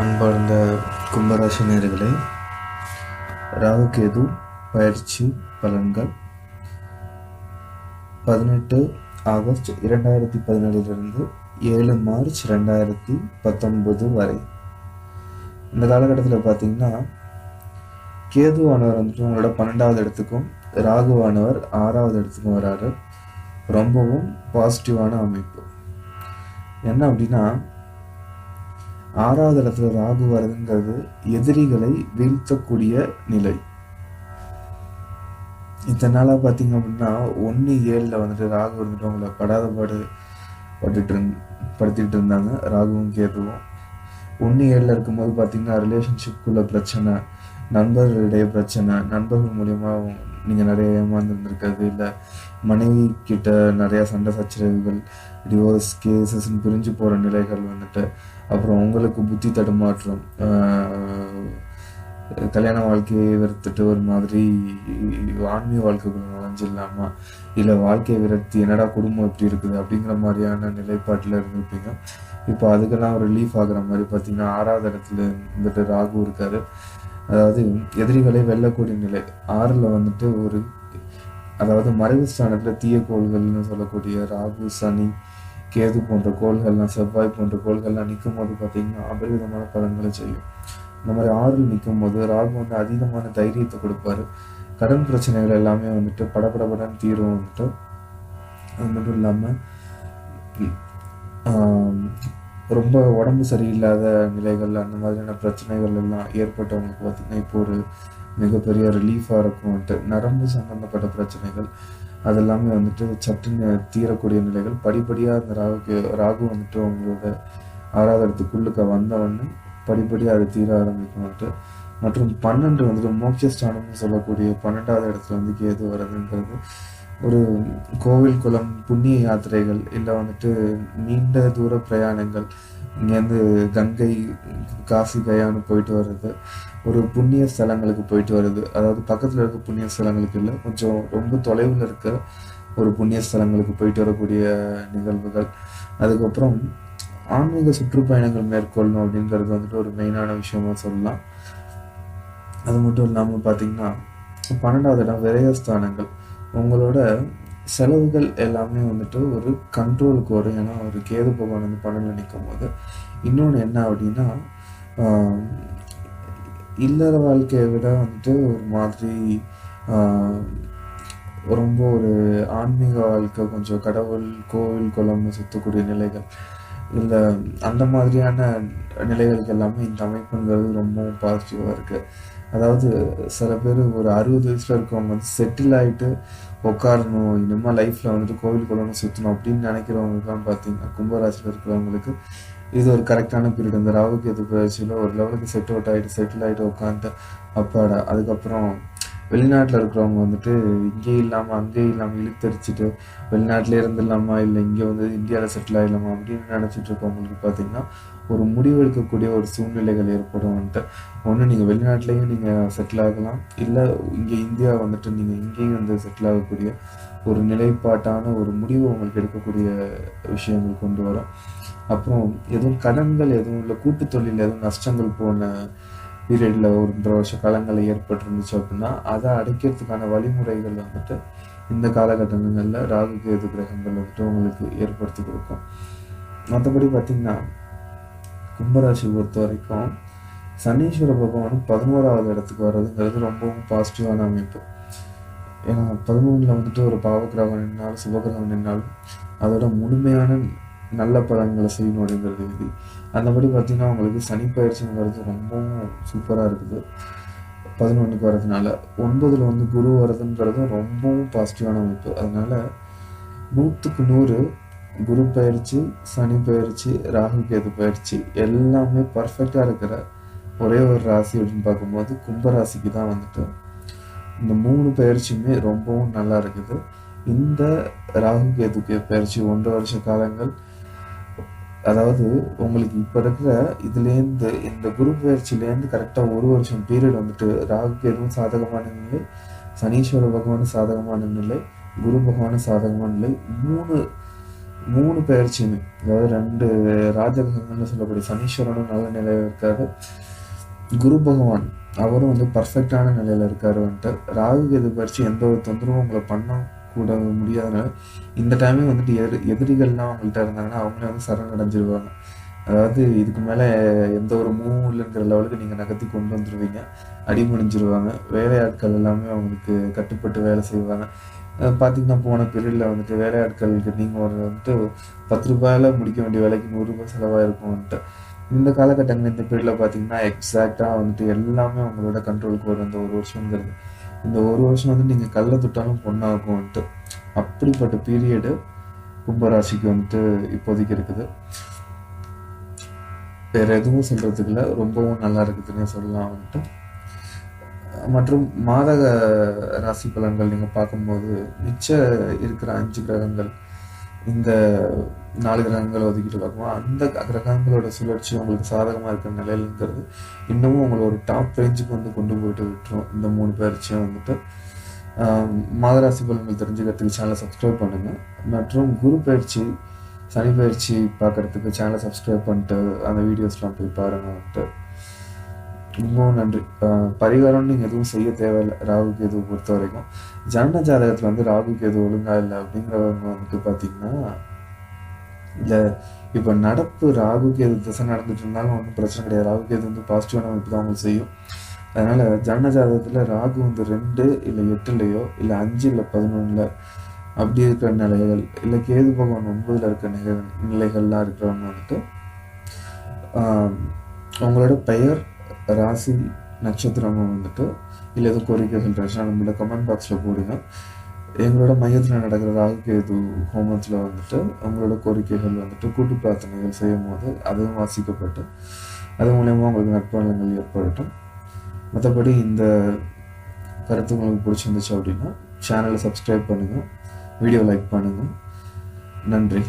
அன்பார்ந்த கும்பராசி நேர்களே ராகு கேது பயிற்சி பலன்கள் பதினெட்டு ஆகஸ்ட் இரண்டாயிரத்தி பதினேழுலிருந்து ஏழு மார்ச் ரெண்டாயிரத்தி பத்தொன்பது வரை. இந்த காலகட்டத்தில் பார்த்தீங்கன்னா கேதுவானவர் வந்துட்டு உங்களோட பன்னெண்டாவது இடத்துக்கும் ராகுவானவர் ஆறாவது இடத்துக்கும் வராரு. ரொம்பவும் பாசிட்டிவான அமைப்பு. என்ன அப்படின்னா ஆறாவது இடத்துல ராகு வருதுங்கிறது எதிரிகளை வீழ்த்தக்கூடிய நிலை. இத்தனை பார்த்தீங்க அப்படின்னா ஒன்று ஏழில் வந்துட்டு ராகு வந்துட்டு உங்களை படாத பாடு பட்டுட்டு இருந் படுத்திட்டு இருந்தாங்க ராகுவும் கேதுவும். ஒன்று ஏழில் இருக்கும்போது பார்த்தீங்கன்னா ரிலேஷன்ஷிப்புக்குள்ள பிரச்சனை நண்பர்களிடையே பிரச்சனை நண்பர்கள் மூலயமா நீங்கள் நிறைய ஏமாந்துருந்துருக்கிறது இல்லை. மனைவி கிட்ட நிறையா சண்டை சச்சரவுகள் டிவோர்ஸ் கேசஸ்ன்னு பிரிஞ்சு போகிற நிலைகள் வந்துட்டு அப்புறம் உங்களுக்கு புத்தி தடுமாற்றம் கல்யாண வாழ்க்கையை வெறுத்துட்டு ஒரு மாதிரி ஆன்மீக வாழ்க்கைக்குள்ள இல்லாமல் இல்லை வாழ்க்கையை விரக்தி என்னடா குடும்பம் எப்படி இருக்குது அப்படிங்கிற மாதிரியான நிலைப்பாட்டில் இருந்திருப்பீங்க. இப்போ அதுக்கெல்லாம் ரிலீஃப் ஆகிற மாதிரி பார்த்தீங்கன்னா ஆறாவது இடத்துல வந்துட்டு ராகு இருக்காரு. அதாவது எதிரிகளை வெல்லக்கூடிய நிலை. ஆறில் வந்துட்டு ஒரு அதாவது மறைவு ஸ்தானத்தில் தீய கோள்கள்னு சொல்லக்கூடிய ராகு சனி கேது போன்ற கோள்கள்லாம் செவ்வாய் போன்ற கோள்கள்லாம் நிற்கும் போது பார்த்தீங்கன்னா அபரிவிதமான பலன்களை செய்யும். இந்த மாதிரி ஆறில் நிற்கும் போது ராகு வந்து அதீதமான தைரியத்தை கொடுப்பாரு. கடன் பிரச்சனைகள் எல்லாமே வந்துட்டு படபடபடன் தீரும் வந்துட்டு. அது மட்டும் இல்லாமல் ரொம்ப உடம்பு சரியில்லாத நிலைகள் அந்த மாதிரியான பிரச்சனைகள் எல்லாம் ஏற்பட்டவங்களுக்கு பார்த்திங்கன்னா இப்போ ஒரு மிகப்பெரிய ரிலீஃபாக இருக்கும் வந்துட்டு. நரம்பு சம்மந்தப்பட்ட பிரச்சனைகள் அதெல்லாமே வந்துட்டு சட்டுன்னு தீரக்கூடிய நிலைகள். படிப்படியாக அந்த ராகுக்கு ராகு வந்துட்டு உங்களோட ஆறாவது வந்தவொடனே படிப்படியாக அது தீர ஆரம்பிக்கும் வந்துட்டு. மற்றும் பன்னெண்டு வந்துட்டு மோட்சஸ்தானம்னு சொல்லக்கூடிய பன்னெண்டாவது இடத்துல வந்து கேது வர்றதுங்கிறது ஒரு கோவில் குளம் புண்ணிய யாத்திரைகள் இல்லை வந்துட்டு நீண்ட தூர பிரயாணங்கள் இங்கேருந்து கங்கை காசி கயான்னு போயிட்டு வர்றது. ஒரு புண்ணிய ஸ்தலங்களுக்கு போயிட்டு வருது அதாவது பக்கத்தில் இருக்க புண்ணிய ஸ்தலங்களுக்கு இல்லை கொஞ்சம் ரொம்ப தொலைவில் இருக்க ஒரு புண்ணிய ஸ்தலங்களுக்கு போயிட்டு வரக்கூடிய நிகழ்வுகள். அதுக்கப்புறம் ஆன்மீக சுற்றுப்பயணங்கள் மேற்கொள்ளணும் அப்படிங்கிறது வந்துட்டு ஒரு மெயினான விஷயமா சொல்லலாம். அது மட்டும் இல்லாமல் பார்த்தீங்கன்னா பன்னெண்டாவது இடம் விரயஸ்தானங்கள். உங்களோட செலவுகள் எல்லாமே வந்துட்டு ஒரு கண்ட்ரோலுக்கு வரும். ஏன்னா ஒரு கேது பகவான் வந்து பன்னெண்டில் நிற்கும் போது இன்னொன்று என்ன அப்படின்னா இல்லற வாழ்க்கையை விட வந்துட்டு ஒரு மாதிரி ரொம்ப ஒரு ஆன்மீக வாழ்க்கை கொஞ்சம் கடவுள் கோவில் குளம்னு சுற்றக்கூடிய நிலைகள். இல்லை அந்த மாதிரியான நிலைகளுக்கு எல்லாமே இந்த அமைப்புங்கிறது ரொம்பவும் பாசிட்டிவாக இருக்குது அதாவது சில பேர் ஒரு அறுபது வயசில் இருக்கவங்க வந்து செட்டில் ஆகிட்டு உட்காரணும். இனிமேல் லைஃப்பில் வந்துட்டு கோவில் குளம்னு சுற்றணும் அப்படின்னு நினைக்கிறவங்களுக்குலாம் பார்த்தீங்கன்னா கும்பராசியில் இருக்கிறவங்களுக்கு இது ஒரு கரெக்டான பீரியட் இந்த ராகுக்கு எது பயிற்சியில் ஒரு லெவலுக்கு செட் அவுட் ஆகிட்டு செட்டில் ஆகிட்டு உட்காந்துட்டு அப்பாடா அதுக்கப்புறம் வெளிநாட்டில் இருக்கிறவங்க வந்துட்டு இங்கே இல்லாமல் அங்கேயே இல்லாமல் இழுத்தரிச்சிட்டு வெளிநாட்டிலே இருந்துடலாமா? இல்லை இங்கே வந்து இந்தியாவில் செட்டில் ஆகிடலாமா அப்படின்னு நினச்சிட்டு இருக்கவங்களுக்கு பார்த்தீங்கன்னா ஒரு முடிவு எடுக்கக்கூடிய ஒரு சூழ்நிலைகள் ஏற்படும் வந்துட்டு. ஒன்று நீங்கள் வெளிநாட்டிலையும் நீங்கள் செட்டில் ஆகலாம். இல்லை இங்கே இந்தியா வந்துட்டு நீங்கள் இங்கேயும் வந்து செட்டில் ஆகக்கூடிய ஒரு நிலைப்பாட்டான ஒரு முடிவு உங்களுக்கு எடுக்கக்கூடிய விஷயங்கள் கொண்டு வரும். அப்புறம் எதுவும் கடன்கள் எதுவும் இல்லை கூட்டு தொழில் எதுவும் நஷ்டங்கள் போன பீரியடில் ஒரு ரெண்டரை வருஷ காலங்களில் ஏற்பட்டிருந்துச்சு அப்படின்னா அதை அடைக்கிறதுக்கான வழிமுறைகள் வந்துட்டு இந்த காலகட்டங்களில் ராகு கேது கிரகங்கள் வந்துட்டு உங்களுக்கு ஏற்படுத்தி கொடுக்கும். மற்றபடி பார்த்திங்கன்னா கும்பராசி பொறுத்த வரைக்கும் சனீஸ்வர பகவானும் பதினோராவது இடத்துக்கு வர்றதுங்கிறது ரொம்பவும் பாசிட்டிவான அமைப்பு. ஏன்னா பதிமூணில் வந்துட்டு ஒரு பாவகிரகம் நின்னாலும் சுபகிரகம் நின்னாலும் அதோட முழுமையான நல்ல பலன்களை செய்யணும் அப்படிங்கிறது விதி அந்தபடி பார்த்தீங்கன்னா உங்களுக்கு சனி பயிற்சிங்கிறது ரொம்பவும் சூப்பராக இருக்குது. பதினொன்றுக்கு வரதுனால. ஒன்பதில் வந்து குரு வர்றதுங்கிறது ரொம்பவும் பாசிட்டிவான அமைப்பு. அதனால் நூற்றுக்கு நூறு குரு பயிற்சி சனி பயிற்சி ராகு கேது பயிற்சி எல்லாமே பர்ஃபெக்டாக இருக்கிற ஒரே ஒரு ராசி அப்படின்னு பார்க்கும்போது கும்பராசிக்கு தான் வந்துட்டு இந்த மூணு பயிற்சியுமே ரொம்பவும் நல்லா இருக்குது. இந்த ராகு கேதுக்கு பயிற்சி ஒன்றரை வருஷ காலங்கள் அதாவது உங்களுக்கு இப்போ இருக்கிற இதுலேருந்து இந்த குரு பயிற்சியிலேருந்து கரெக்டாக ஒரு வருஷம் பீரியட் வந்துட்டு ராகு கேதுவும் சாதகமான நிலை சனீஸ்வர பகவானும் சாதகமான நிலை குரு பகவானும் சாதகமான நிலை மூணு மூணு பயிற்சியுமே. அதாவது ரெண்டு ராஜகிரகங்கள்னு சொல்லக்கூடிய சனீஸ்வரனும் நல்ல நிலையில் இருக்காரு. குரு பகவான் அவரும் வந்து பர்ஃபெக்டான நிலையில் இருக்காரு வந்துட்டு. ராகு கேது பயிற்சி எந்த ஒரு தொந்தரவும் உங்களை பண்ண கூட முடியாதனால இந்த டைமே வந்துட்டு எதிர் எதிரிகள்லாம் அவங்கள்ட்ட இருந்தாங்கன்னா அவங்களே வந்து சரணடைஞ்சிருவாங்க. அதாவது இதுக்கு மேலே எந்த ஒரு மூவும் இல்லைங்கிற லெவலுக்கு நீங்கள் நகர்த்தி கொண்டு வந்துடுவீங்க அடிமுடிஞ்சிருவாங்க வேலையாட்கள் எல்லாமே அவங்களுக்கு கட்டுப்பட்டு வேலை செய்வாங்க. பார்த்திங்கன்னா பார்த்தீங்கன்னா போன பீரியடில் வந்துட்டு வேலையாட்களுக்கு நீங்கள் ஒரு வந்துட்டு பத்து ரூபாயில் முடிக்க வேண்டிய வேலைக்கு நூறுரூபா செலவாக இருக்கும் வந்துட்டு. இந்த காலகட்டங்கள் இந்த பீரியடில் பார்த்தீங்கன்னா எக்ஸாக்டாக வந்துட்டு எல்லாமே அவங்களோட கண்ட்ரோலுக்கு வரும் அந்த ஒரு வருஷங்கிறது. இந்த ஒரு வருஷம் வந்து நீங்கள் கல்லை தொட்டாலும் பொண்ணாகும் வந்துட்டு. அப்படிப்பட்ட பீரியடு கும்பராசிக்கு வந்துட்டு இப்போதைக்கு இருக்குது. வேற எதுவும் சொல்றதுக்கு இல்லை. ரொம்பவும் நல்லா இருக்குதுன்னு சொல்லலாம் வந்துட்டு. மற்றும் மாதக ராசி பலன்கள் நீங்கள் பார்க்கும்போது மிச்ச இருக்கிற அஞ்சு கிரகங்கள் இந்த நாலு கிரகங்களை ஒதுக்கிட்டு பார்க்கும்போது அந்த கிரகங்களோட சுழற்சி உங்களுக்கு சாதகமாக இருக்கிற நிலையிலங்கிறது இன்னமும் உங்களை ஒரு டாப் ரேஞ்சுக்கு வந்து கொண்டு போயிட்டு விட்டுரும். இந்த மூணு பயிற்சியும் வந்துட்டு மாதராசி பலன்கள் தெரிஞ்சுக்கிறதுக்கு சேனலை சப்ஸ்கிரைப் பண்ணுங்கள் மற்றும் குரு பயிற்சி சனி பயிற்சி பார்க்கறதுக்கு சேனலை சப்ஸ்கிரைப் பண்ணிட்டு அந்த வீடியோஸ்லாம் போய் பாருங்கள் வந்துட்டு. ரொம்பவும் நன்றி. பரிகாரம்னு பரிகாரம் நீங்கள் எதுவும் செய்ய தேவையில்லை ராகு கேது பொறுத்த வரைக்கும் ஜனன ஜாதகத்தில் வந்து ராகு கேது ஒழுங்கா இல்லை அப்படிங்கிறவங்க வந்துட்டு பார்த்தீங்கன்னா இல்லை இப்போ நடப்பு ராகு கேது திசை நடந்துட்டு இருந்தாலும் ஒன்றும் பிரச்சனை கிடையாது. ராகு கேது வந்து பாசிட்டிவான அமைப்பு தான் அவங்களுக்கு செய்யும். அதனால ஜனன ஜாதகத்தில் ராகு வந்து ரெண்டு இல்லை எட்டுலையோ இல்லை அஞ்சு இல்லை பதினொன்றில் அப்படி இருக்கிற நிலைகள் இல்லை கேது பகவான் ஒன்பதில் இருக்கிற நிலை நிலைகள்லாம் இருக்கிறவங்க வந்துட்டு உங்களோட பெயர் ராசி நட்சத்திரமும் வந்துட்டு இல்லை எதுவும் கோரிக்கைகள் இருந்துச்சுன்னா நம்மளோட கமெண்ட் பாக்ஸில் போடுங்க. எங்களோட மையத்தில் நடக்கிற ராகு கேது ஹோமத்தில் வந்துட்டு உங்களோட கோரிக்கைகள் வந்துட்டு கூட்டு பிரார்த்தனைகள் செய்யும் போது அதுவும் வாசிக்கப்பட்டு அது மூலயமா உங்களுக்கு நற்பலன்கள் ஏற்படட்டும். மற்றபடி இந்த கருத்து உங்களுக்கு பிடிச்சிருந்துச்சு அப்படின்னா சேனலை சப்ஸ்கிரைப் பண்ணுங்கள் வீடியோ லைக் பண்ணுங்கள் நன்றி.